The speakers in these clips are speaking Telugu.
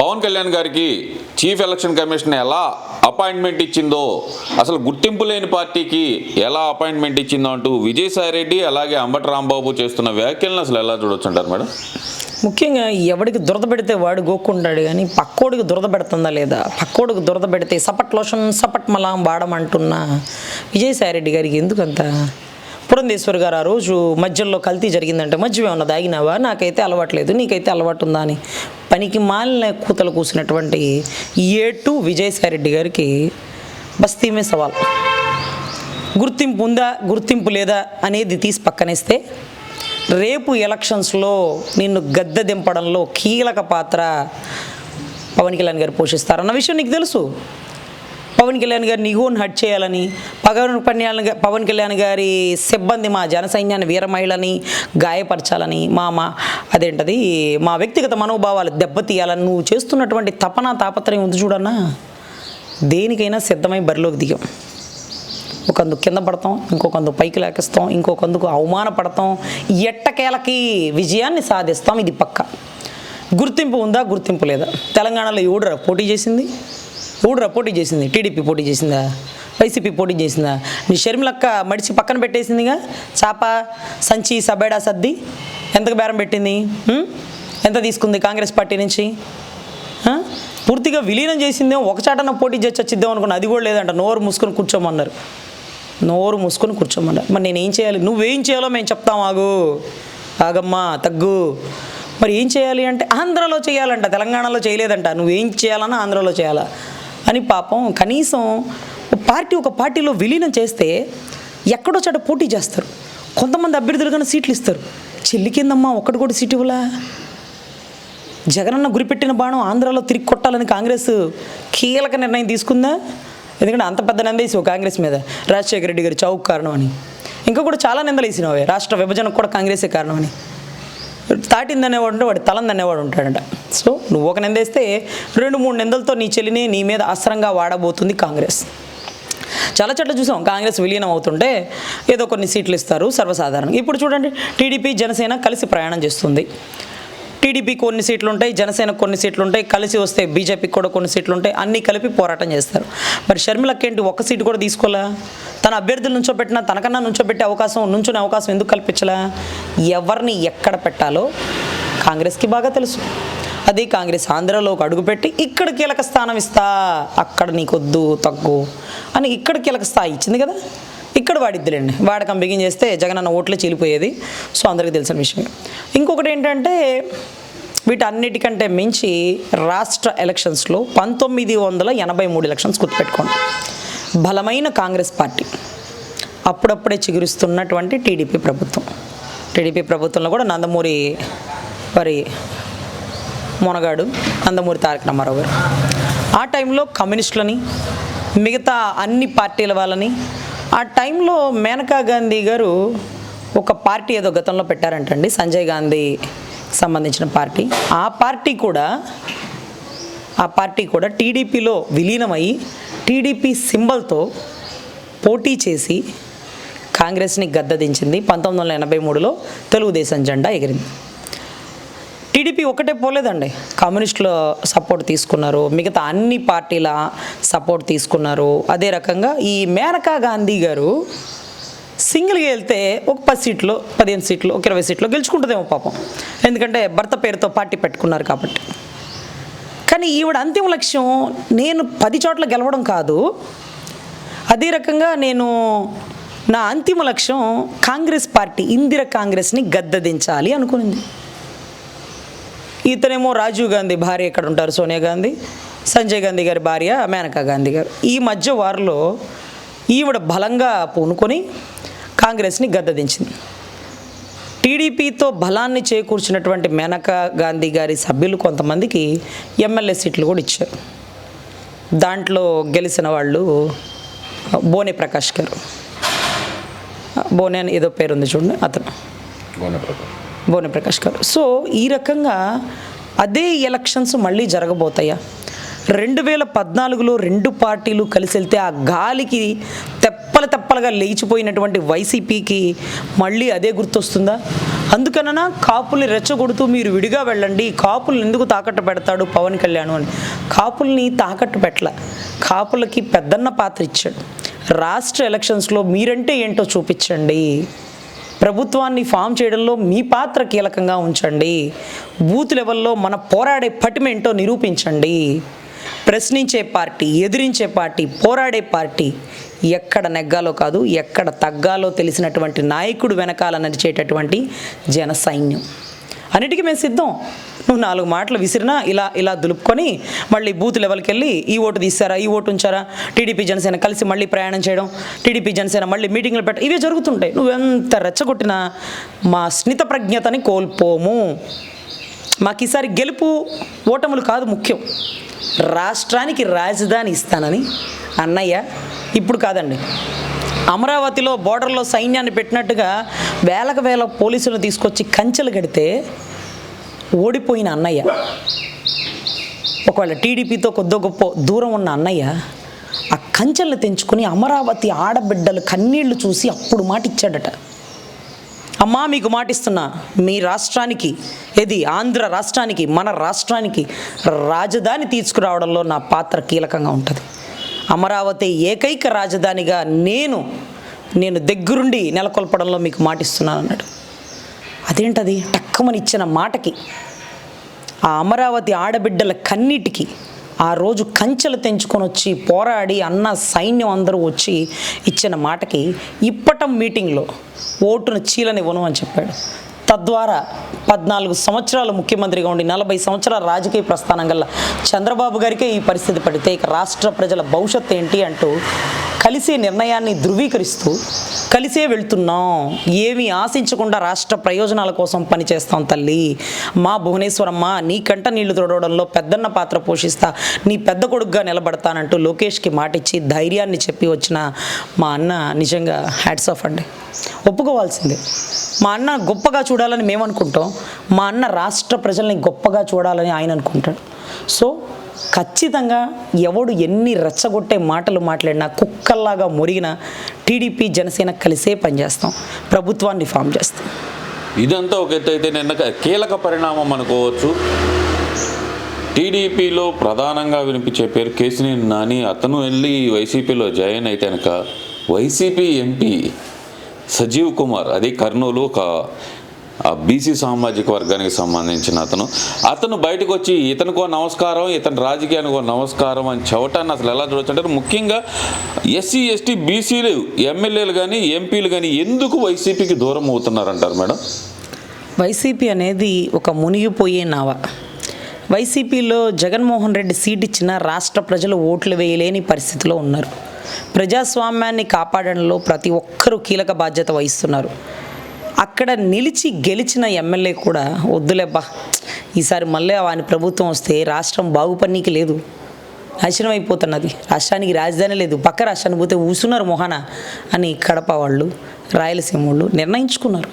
పవన్ కళ్యాణ్ గారికి చీఫ్ ఎలక్షన్ కమిషన్ ఎలా అపాయింట్మెంట్ ఇచ్చిందో అసలు గుర్తింపు లేని పార్టీకి ఎలా అపాయింట్మెంట్ ఇచ్చిందో అంటూ విజయసాయి రెడ్డి అలాగే అంబటి రాంబాబు చేస్తున్న వ్యాఖ్యలను అసలు ఎలా చూడొచ్చు అంటారు మేడం? ముఖ్యంగా ఎవడికి దురద పెడితే వాడు గోక్కుంటాడు కానీ పక్కోడికి దురద పెడుతుందా లేదా? పక్కోడికి దురద పెడితే సపట్ లోషన్ సపట్ మలాం వాడమంటున్న విజయసాయిరెడ్డి గారికి ఎందుకంత? పురంధేశ్వర్ గారు ఆ రోజు మధ్యలో కల్తీ జరిగిందంటే మధ్యమే ఉన్న దాగినావా నాకైతే అలవాట్లేదు నీకైతే అలవాటు ఉందా అని పనికి మాలిన కూతలు కూసినటువంటి ఏ టూ విజయసాయి విజయసాయిరెడ్డి గారికి బస్తీమే సవాల్. గుర్తింపు ఉందా గుర్తింపు లేదా అనేది తీసి పక్కనేస్తే రేపు ఎలక్షన్స్లో నిన్ను గద్దె దింపడంలో కీలక పాత్ర పవన్ కళ్యాణ్ గారు పోషిస్తారన్న విషయం నీకు తెలుసు. పవన్ కళ్యాణ్ గారి ఈగోని హట్ చేయాలని పవన్ కళ్యాణ్ పవన్ కళ్యాణ్ గారి సిబ్బంది మా జన సైన్యాన్ని వీరమహిళని గాయపరచాలని మా మా అదేంటది మా వ్యక్తిగత మనోభావాలు దెబ్బతీయాలని నువ్వు చేస్తున్నటువంటి తపన తాపత్రయం ఉంది చూడన్నా. దేనికైనా సిద్ధమై బరిలోకి దిగాం. ఒకందుకు కింద పడతాం ఇంకొకందుకు పైకి లేకేస్తాం ఇంకొకందుకు అవమానపడతాం. ఎట్టకేలకి విజయాన్ని సాధిస్తాం ఇది పక్క. గుర్తింపు ఉందా గుర్తింపు లేదా? తెలంగాణలో ఎవడరా పోటీ చేసింది? ఊడ్రా పోటీ చేసింది. టీడీపీ పోటీ చేసిందా? వైసీపీ పోటీ చేసిందా? నీ షర్మిలక్క మడిచి పక్కన పెట్టేసిందిగా? చాప సంచి సబేడా సర్ది ఎంతకు బేరం పెట్టింది? ఎంత తీసుకుంది కాంగ్రెస్ పార్టీ నుంచి? పూర్తిగా విలీనం చేసిందేమో ఒక చాటన పోటీ చేసి వచ్చిద్దాం అనుకున్నా. అది కూడా లేదంట. నోరు మూసుకొని కూర్చోమన్నారు. నోరు మూసుకొని కూర్చోమన్నారు. మరి నేను ఏం చేయాలి? నువ్వేం చేయాలో మేము చెప్తాం ఆగు. ఆగమ్మా తగ్గు. మరి ఏం చేయాలి అంటే ఆంధ్రాలో చేయాలంట. తెలంగాణలో చేయలేదంట. నువ్వేం చేయాలన్నా ఆంధ్రాలో చేయాలా? అని పాపం కనీసం ఒక పార్టీ ఒక పార్టీలో విలీనం చేస్తే ఎక్కడో చోట పోటీ చేస్తారు. కొంతమంది అభ్యర్థులు కానీ సీట్లు ఇస్తారు. చెల్లి కిందమ్మా ఒక్కటి కూడా సీట్ ఇవ్వలా? జగనన్న గురిపెట్టిన బాణం ఆంధ్రాలో తిరిగి కొట్టాలని కాంగ్రెస్ కీలక నిర్ణయం తీసుకుందా? ఎందుకంటే అంత పెద్ద నిందేసి కాంగ్రెస్ మీద. రాజశేఖర రెడ్డి గారి చావుకు కారణం అని ఇంకా కూడా చాలా నిందలు వేసినవే. రాష్ట్ర విభజనకు కూడా కాంగ్రెసే కారణం అని తాటిందనేవాడు ఉంటే వాడు తలందనేవాడు ఉంటాడంట. సో నువ్వు ఒక నిందేస్తే రెండు మూడు నిందలతో నీ చెల్లిని నీ మీద అస్త్రంగా వాడబోతుంది కాంగ్రెస్. చాలా చోట్ల చూసాం కాంగ్రెస్ విలీనం అవుతుంటే ఏదో కొన్ని సీట్లు ఇస్తారు సర్వసాధారణంగా ఇప్పుడు చూడండి టీడీపీ జనసేన కలిసి ప్రయాణం చేస్తుంది. టీడీపీ కొన్ని సీట్లు ఉంటాయి జనసేన కొన్ని సీట్లు ఉంటాయి కలిసి వస్తే బీజేపీకి కూడా కొన్ని సీట్లు ఉంటాయి అన్నీ కలిపి పోరాటం చేస్తారు. మరి షర్మిలకి ఏంటి ఒక్క సీటు కూడా తీసుకోలే? తన అభ్యర్థులు నుంచోబెట్టినా తనకన్నా నుంచోబెట్టే అవకాశం నుంచునే అవకాశం ఎందుకు కల్పించలా? ఎవరిని ఎక్కడ పెట్టాలో కాంగ్రెస్కి బాగా తెలుసు. అది కాంగ్రెస్ ఆంధ్రలోకి అడుగుపెట్టి ఇక్కడ కీలక స్థానం ఇస్తా అక్కడ నీకొద్దు తగ్గు అని ఇక్కడ కీలక స్థాయి ఇచ్చింది కదా? ఇక్కడ వాడిద్దులేండి. వాడకం బిగిన్ చేస్తే జగనన్న ఓట్లే చీలిపోయేది. సో అందరికీ తెలిసిన విషయం. ఇంకొకటి ఏంటంటే వీటన్నిటికంటే మించి రాష్ట్ర ఎలక్షన్స్లో పంతొమ్మిది వందల ఎనభై మూడు ఎలక్షన్స్ గుర్తుపెట్టుకోండి. బలమైన కాంగ్రెస్ పార్టీ అప్పుడప్పుడే చిగురిస్తున్నటువంటి టీడీపీ ప్రభుత్వం. టీడీపీ ప్రభుత్వంలో కూడా నందమూరి వారి మునగాడు నందమూరి తారక రామారావు గారు. ఆ టైంలో కమ్యూనిస్టులని మిగతా అన్ని పార్టీల వాళ్ళని ఆ టైంలో మేనకా గాంధీ గారు ఒక పార్టీ ఏదో గతంలో పెట్టారంటండి సంజయ్ గాంధీ సంబంధించిన పార్టీ. ఆ పార్టీ కూడా ఆ పార్టీ కూడా టీడీపీలో విలీనమై టీడీపీ సింబల్తో పోటీ చేసి కాంగ్రెస్ని గద్దదించింది. పంతొమ్మిది వందల ఎనభై మూడులో తెలుగుదేశం జెండా ఎగిరింది. టీడీపీ ఒకటే పోలేదండి. కమ్యూనిస్టుల సపోర్ట్ తీసుకున్నారు. మిగతా అన్ని పార్టీల సపోర్ట్ తీసుకున్నారు. అదే రకంగా ఈ మేనకా గాంధీ గారు సింగిల్గా వెళ్తే ఒక పది సీట్లు పదిహేను సీట్లు ఒక ఇరవై సీట్లు గెలుచుకుంటుందేమో పాపం. ఎందుకంటే భర్త పేరుతో పార్టీ పెట్టుకున్నారు కాబట్టి. కానీ ఈవిడ అంతిమ లక్ష్యం నేను పది చోట్ల గెలవడం కాదు. అదే రకంగా నేను నా అంతిమ లక్ష్యం కాంగ్రెస్ పార్టీ ఇందిర కాంగ్రెస్ని గద్దదించాలి అనుకునింది. ఇతనేమో రాజీవ్ గాంధీ భార్య ఎక్కడ ఉంటారు సోనియా గాంధీ సంజయ్ గాంధీ గారి భార్య మేనకా గాంధీ గారు. ఈ మధ్య వారిలో ఈవిడ బలంగా పూనుకొని కాంగ్రెస్ని గద్దదించింది. టీడీపీతో బలాన్ని చేకూర్చినటువంటి మేనకా గాంధీ గారి సభ్యులు కొంతమందికి ఎమ్మెల్యే సీట్లు కూడా ఇచ్చారు. దాంట్లో గెలిచిన వాళ్ళు బోనే ప్రకాష్ గారు. బోనే అని ఏదో పేరు ఉంది చూడండి అతను. బోనే ప్రకాష్ గారు. సో ఈ రకంగా అదే ఎలక్షన్స్ మళ్ళీ జరగబోతాయా? రెండు వేల పద్నాలుగులో రెండు పార్టీలు కలిసి వెళ్తే ఆ గాలికి తెప్పల తెప్పలుగా లేచిపోయినటువంటి వైసీపీకి మళ్ళీ అదే గుర్తొస్తుందా? అందుకననా కాపుల్ని రెచ్చగొడుతూ మీరు విడిగా వెళ్ళండి కాపుల్ని ఎందుకు తాకట్టు పెడతాడు పవన్ కళ్యాణ్ అని. కాపుల్ని తాకట్టు పెట్టల. కాపులకి పెద్దన్న పాత్ర ఇచ్చాడు. రాష్ట్ర ఎలక్షన్స్లో మీరంటే ఏంటో చూపించండి. ప్రభుత్వాన్ని ఫామ్ చేయడంలో మీ పాత్ర కీలకంగా ఉంచండి. బూత్ లెవెల్లో మన పోరాడే పటిమేంటో నిరూపించండి. ప్రశ్నించే పార్టీ ఎదిరించే పార్టీ పోరాడే పార్టీ ఎక్కడ నెగ్గాలో కాదు ఎక్కడ తగ్గాలో తెలిసినటువంటి నాయకుడు వెనకాల నడిచేటటువంటి జన సైన్యం. అన్నిటికీ మేము సిద్ధం. నువ్వు నాలుగు మాటలు విసిరినా ఇలా ఇలా దులుపుకొని మళ్ళీ బూత్ లెవెల్కి వెళ్ళి ఈ ఓటు తీస్తారా ఈ ఓటు ఉంచారా టీడీపీ జనసేన కలిసి మళ్ళీ ప్రయాణం చేయడం టీడీపీ జనసేన మళ్ళీ మీటింగ్లు పెట్ట ఇవే జరుగుతుంటాయి. నువ్వు ఎంత రెచ్చగొట్టినా మా స్నిత ప్రజ్ఞతని కోల్పోము. మాకు ఈసారి గెలుపు ఓటములు కాదు ముఖ్యం. రాష్ట్రానికి రాజధాని ఇస్తానని? అన్నయ్య ఇప్పుడు కాదండి. అమరావతిలో బోర్డర్లో సైన్యాన్ని పెట్టినట్టుగా వేలకు వేల పోలీసులను తీసుకొచ్చి కంచెలు కడితే ఓడిపోయిన అన్నయ్య. ఒకవేళ టీడీపీతో కొద్దో గొప్ప దూరం ఉన్న అన్నయ్య ఆ కంచెలను తెంచుకొని అమరావతి ఆడబిడ్డలు కన్నీళ్ళు చూసి అప్పుడు మాట ఇచ్చాడట అమ్మా మీకు మాటిస్తున్నా మీ రాష్ట్రానికి ఏది ఆంధ్ర రాష్ట్రానికి మన రాష్ట్రానికి రాజధాని తీసుకురావడంలో నా పాత్ర కీలకంగా ఉంటుంది. అమరావతి ఏకైక రాజధానిగా నేను నేను దగ్గరుండి నెలకొల్పడంలో మీకు మాటిస్తున్నాను అన్నాడు. అదేంటది? టక్కమని ఇచ్చిన మాటకి ఆ అమరావతి ఆడబిడ్డల కన్నీటికి ఆ రోజు కంచెలు తెంచుకొని వచ్చి పోరాడి అన్న సైన్యం అందరూ వచ్చి ఇచ్చిన మాటకి ఇప్పటం మీటింగ్లో ఓటును చీలనివ్వను అని చెప్పాడు. తద్వారా పద్నాలుగు సంవత్సరాలు ముఖ్యమంత్రిగా ఉండి నలభై సంవత్సరాల రాజకీయ ప్రస్థానం గల చంద్రబాబు గారికే ఈ పరిస్థితి పడితే ఇక రాష్ట్ర ప్రజల భవిష్యత్తు ఏంటి అంటూ కలిసే నిర్ణయాన్ని ధృవీకరిస్తూ కలిసే వెళ్తున్నాం. ఏమీ ఆశించకుండా రాష్ట్ర ప్రయోజనాల కోసం పనిచేస్తాం తల్లి. మా భువనేశ్వరమ్మ నీ కంట నీళ్ళు తొడవడంలో పెద్దన్న పాత్ర పోషిస్తా నీ పెద్ద కొడుకుగా నిలబడతానంటూ లోకేష్కి మాటిచ్చి ధైర్యాన్ని చెప్పి వచ్చిన మా అన్న నిజంగా హ్యాట్స్ ఆఫ్ అండి. ఒప్పుకోవాల్సిందే. మా అన్న గొప్పగా చూడాలని మేము అనుకుంటాం మా అన్న రాష్ట్ర ప్రజల్ని గొప్పగా చూడాలని ఆయన అనుకుంటాడు. సో ఖచ్చితంగా ఎవడు ఎన్ని రెచ్చగొట్టే మాటలు మాట్లాడినా కుక్కల్లాగా మురిగిన టీడీపీ జనసేన కలిసే పనిచేస్తాం ప్రభుత్వాన్ని ఫామ్ చేస్తాం. ఇదంతా ఒక ఎత్తు అయితే నిన్న కీలక పరిణామం అనుకోవచ్చు. టీడీపీలో ప్రధానంగా వినిపించే పేరు కేసినేని నాని. అతను వెళ్ళి వైసీపీలో జాయిన్ అయితే కనుక వైసీపీ ఎంపీ సజీవ్ కుమార్ అది కర్నూలు ఒక బీసీ సామాజిక వర్గానికి సంబంధించిన అతను. అతను బయటకు వచ్చి ఇతనికో నమస్కారం ఇతని రాజకీయానికో నమస్కారం అని చెవటాన్ని అసలు ఎలా చూడొచ్చు అంటే ముఖ్యంగా ఎస్సీ ఎస్టీ బీసీలు ఎమ్మెల్యేలు కానీ ఎంపీలు కానీ ఎందుకు వైసీపీకి దూరం అవుతున్నారంటారు మేడం? వైసీపీ అనేది ఒక మునిగిపోయే నావ. వైసీపీలో జగన్మోహన్ రెడ్డి సీట్ ఇచ్చిన రాష్ట్ర ప్రజలు ఓట్లు వేయలేని పరిస్థితిలో ఉన్నారు. ప్రజాస్వామ్యాన్ని కాపాడడంలో ప్రతి ఒక్కరూ కీలక బాధ్యత వహిస్తున్నారు. అక్కడ నిలిచి గెలిచిన ఎమ్మెల్యే కూడా వద్దులేబ్బా. ఈసారి మళ్ళీ వాని ప్రభుత్వం వస్తే రాష్ట్రం బాగుపన్నీకి లేదు. నాశనం అయిపోతున్నది. రాష్ట్రానికి రాజధాని లేదు. పక్క రాష్ట్రానికి పోతే ఊసున్నారు మొహాన అని కడప వాళ్ళు రాయలసీమ వాళ్ళు నిర్ణయించుకున్నారు.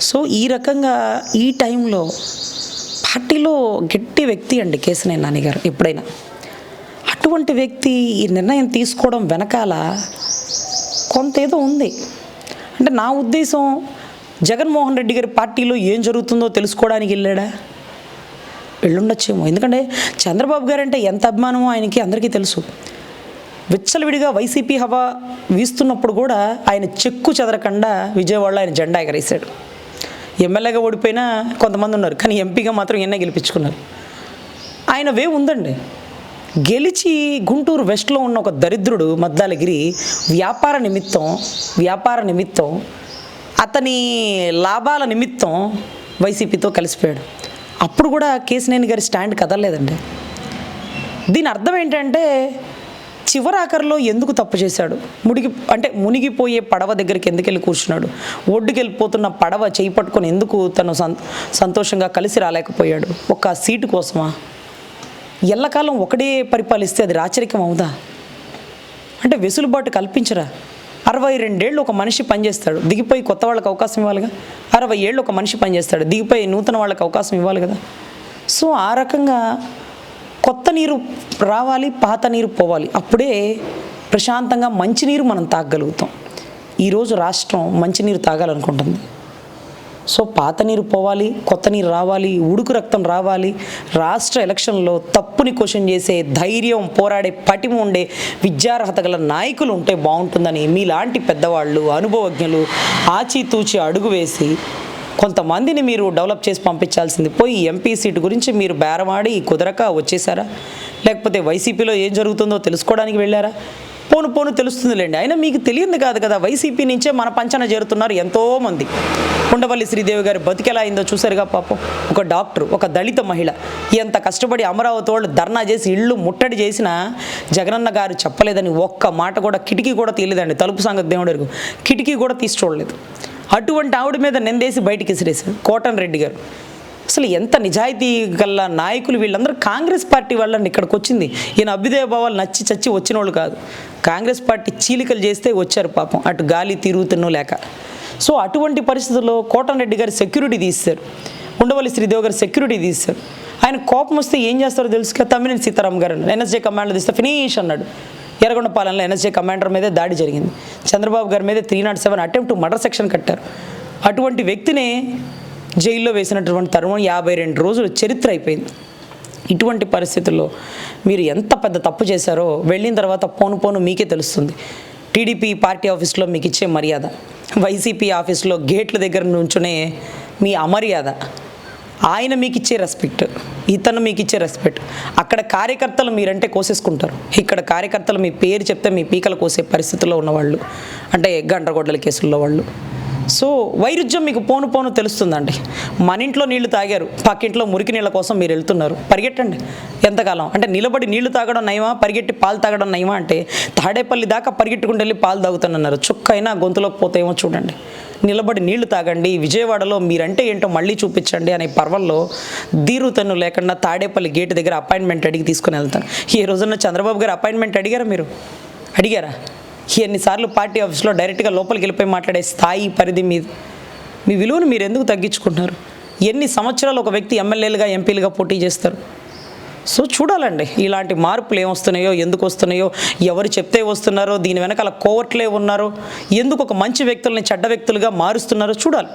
సో ఈ రకంగా ఈ టైంలో పార్టీలో గట్టి వ్యక్తి అండి కేశనే నాని గారు ఎప్పుడైనా. అటువంటి వ్యక్తి ఈ నిర్ణయం తీసుకోవడం వెనకాల కొంత ఏదో ఉంది. అంటే నా ఉద్దేశం జగన్మోహన్ రెడ్డి గారి పార్టీలో ఏం జరుగుతుందో తెలుసుకోవడానికి వెళ్ళాడా? వెళ్ళుండొచ్చేమో. ఎందుకంటే చంద్రబాబు గారు అంటే ఎంత అభిమానమో ఆయనకి అందరికీ తెలుసు. విచ్చలవిడిగా వైసీపీ హవా వీస్తున్నప్పుడు కూడా ఆయన చెక్కు చెదరకుండా విజయవాడలో ఆయన జెండా ఎగరేశాడు. ఎమ్మెల్యేగా ఓడిపోయినా కొంతమంది ఉన్నారు కానీ ఎంపీగా మాత్రం ఎన్నే గెలిపించుకున్నారు. ఆయన వే ఉందండి. గెలిచి గుంటూరు వెస్ట్లో ఉన్న ఒక దరిద్రుడు మద్దాలగిరి వ్యాపార నిమిత్తం వ్యాపార నిమిత్తం అతని లాభాల నిమిత్తం వైసీపీతో కలిసిపోయాడు. అప్పుడు కూడా కేసినేని గారి స్టాండ్ కదలలేదండి. దీని అర్థం ఏంటంటే చివరాఖరిలో ఎందుకు తప్పు చేశాడు? ముడిగి అంటే మునిగిపోయే పడవ దగ్గరికి ఎందుకు వెళ్ళి కూర్చున్నాడు? ఒడ్డుకి వెళ్ళిపోతున్న పడవ చేయి పట్టుకొని ఎందుకు తను సంతోషంగా కలిసి రాలేకపోయాడు? ఒక సీటు కోసమా? ఎల్లకాలం ఒకడే పరిపాలిస్తే అది రాచరికం అవుదా? అంటే వెసులుబాటు కల్పించరా? అరవై రెండేళ్ళు ఒక మనిషి పనిచేస్తాడు. దిగిపోయి కొత్త వాళ్ళకి అవకాశం ఇవ్వాలిగా? అరవై ఏళ్ళు ఒక మనిషి పనిచేస్తాడు. దిగిపోయి నూతన వాళ్ళకి అవకాశం ఇవ్వాలి కదా? సో ఆ రకంగా కొత్త నీరు రావాలి పాత నీరు పోవాలి. అప్పుడే ప్రశాంతంగా మంచినీరు మనం తాగగలుగుతాం. ఈరోజు రాష్ట్రం మంచినీరు తాగాలనుకుంటుంది. సో పాత నీరు పోవాలి కొత్త నీరు రావాలి ఉడుకు రక్తం రావాలి. రాష్ట్ర ఎలక్షన్లో తప్పుని క్వశ్చన్ చేసే ధైర్యం పోరాడే పటిమ ఉండే విద్యార్హత గల నాయకులు ఉంటే బాగుంటుందని మీలాంటి పెద్దవాళ్ళు అనుభవజ్ఞులు ఆచితూచి అడుగు వేసి కొంతమందిని మీరు డెవలప్ చేసి పంపించాల్సింది పోయి ఎంపీ సీటు గురించి మీరు బేరమాడి కుదరక వచ్చేసారా? లేకపోతే వైసీపీలో ఏం జరుగుతుందో తెలుసుకోవడానికి వెళ్ళారా? పోను పోను తెలుస్తుందిలేండి. అయినా మీకు తెలియదు కాదు కదా వైసీపీ నుంచే మన పంచన చేరుతున్నారు ఎంతోమంది. ఉండవల్లి శ్రీదేవి గారి బతికెలా అయిందో చూసారుగా పాపం. ఒక డాక్టర్ ఒక దళిత మహిళ ఎంత కష్టపడి అమరావతి వాళ్ళు ధర్నా చేసి ఇళ్ళు ముట్టడి చేసినా జగనన్న గారు చెప్పలేదని ఒక్క మాట కూడా కిటికీ కూడా తీయలేదండి. తలుపు సంగతి దేవుడు కిటికీ కూడా తీసి చూడలేదు. అటువంటి ఆవిడ మీద నిందేసి బయటికి విసిరేశారు కోటన్ రెడ్డి గారు. అసలు ఎంత నిజాయితీ గల నాయకులు వీళ్ళందరూ కాంగ్రెస్ పార్టీ వాళ్ళని ఇక్కడికి వచ్చింది. ఈయన అభ్యుదయ భావాలు నచ్చి చచ్చి వచ్చిన వాళ్ళు కాదు. కాంగ్రెస్ పార్టీ చీలికలు చేస్తే వచ్చారు పాపం. అటు గాలి తిరుగుతున్నో లేక. సో అటువంటి పరిస్థితుల్లో కోటన్ రెడ్డి గారు సెక్యూరిటీ తీస్తారు ఉండవల్లి శ్రీదేవ్ గారు సెక్యూరిటీ తీస్తారు ఆయన కోపం వస్తే ఏం చేస్తారో తెలుసుగా తమ్మినేని సీతారాం గారు ఎన్ఎస్జే కమాండర్ తీస్తే ఫినిష్ అన్నాడు. ఎర్రగొండపాలెంలో ఎన్ఎస్జే కమాండర్ మీదే దాడి జరిగింది. చంద్రబాబు గారి మీద three nought seven attempt murder section కట్టారు. అటువంటి వ్యక్తినే జైల్లో వేసినటువంటి తరుణం యాభై రెండు రోజులు చరిత్ర అయిపోయింది. ఇటువంటి పరిస్థితుల్లో మీరు ఎంత పెద్ద తప్పు చేశారో వెళ్ళిన తర్వాత పోను పోను మీకే తెలుస్తుంది. టీడీపీ పార్టీ ఆఫీస్లో మీకు ఇచ్చే మర్యాద వైసీపీ ఆఫీస్లో గేట్ల దగ్గర నుంచునే మీ అమర్యాద. ఆయన మీకు ఇచ్చే రెస్పెక్ట్ ఇతను మీకు ఇచ్చే రెస్పెక్ట్. అక్కడ కార్యకర్తలు మీరంటే కోసేసుకుంటారు. ఇక్కడ కార్యకర్తలు మీ పేరు చెప్తే మీ పీకలు కోసే పరిస్థితుల్లో ఉన్నవాళ్ళు అంటే గండ్రగొడ్డల కేసుల్లో వాళ్ళు. సో వైరుధ్యం మీకు పోను పోను తెలుస్తుందండి. మన ఇంట్లో నీళ్ళు తాగారు. పక్కింట్లో మురికి నీళ్ళ కోసం మీరు వెళ్తున్నారు. పరిగెట్టండి. ఎంతకాలం? అంటే నిలబడి నీళ్ళు తాగడం నయమా? పరిగెట్టి పాలు తాగడం నయమా? అంటే తాడేపల్లి దాకా పరిగెట్టుకుంటూ వెళ్ళి పాలు తాగుతానన్నారు. చుక్క అయినా గొంతులోకి పోతేమో చూడండి. నిలబడి నీళ్ళు తాగండి. విజయవాడలో మీరంటే ఏంటో మళ్ళీ చూపించండి అనే పర్వంలో దీరుతను లేకుండా తాడేపల్లి గేట్ దగ్గర అపాయింట్మెంట్ అడిగి తీసుకుని వెళ్తాను. ఈ రోజున చంద్రబాబు గారు అపాయింట్మెంట్ అడిగారా మీరు? అడిగారా? ఎన్నిసార్లు పార్టీ ఆఫీస్లో డైరెక్ట్గా లోపలికి వెళ్ళిపోయి మాట్లాడే స్థాయి పరిధి మీద మీ విలువను మీరు ఎందుకు తగ్గించుకుంటున్నారు? ఎన్ని సంవత్సరాలు ఒక వ్యక్తి ఎమ్మెల్యేలుగా ఎంపీలుగా పోటీ చేస్తారు? సో చూడాలండి ఇలాంటి మార్పులు ఏమొస్తున్నాయో ఎందుకు వస్తున్నాయో ఎవరు చెప్తే వస్తున్నారో దీని వెనకాల కోవట్లే ఉన్నారో ఎందుకు ఒక మంచి వ్యక్తుల్ని చెడ్డ వ్యక్తులుగా మారుస్తున్నారో చూడాలి.